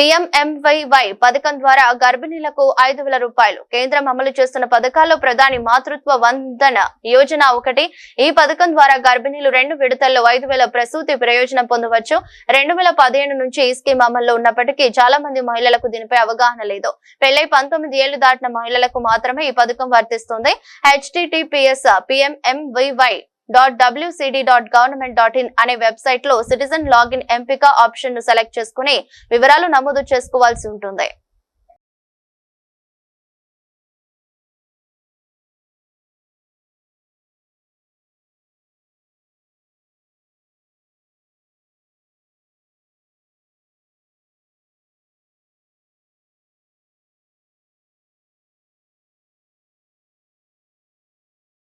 పిఎంఎంవైవై పథకం ద్వారా గర్భిణీలకు ఐదు వేల రూపాయలు. కేంద్రం అమలు చేస్తున్న పథకాల్లో ప్రధాని మాతృత్వ వందన యోజన ఒకటి. ఈ పథకం ద్వారా గర్భిణీలు రెండు విడతల్లో ఐదు వేల ప్రసూతి ప్రయోజనం పొందవచ్చు. రెండు వేల పదిహేను నుంచి ఈ స్కీమ్ అమల్లో ఉన్నప్పటికీ చాలా మంది మహిళలకు దీనిపై అవగాహన లేదు. పెళ్ళై పంతొమ్మిది ఏళ్ళు దాటిన మహిళలకు మాత్రమే ఈ పథకం వర్తిస్తుంది. HTTPS PMMVY dot WCD dot government dot in అనే వెబ్సైట్లో సిటిజన్ లాగిన్ ఎంపిక ఆప్షన్ను సెలెక్ట్ చేసుకుని వివరాలు నమోదు చేసుకోవాల్సి ఉంటుంది.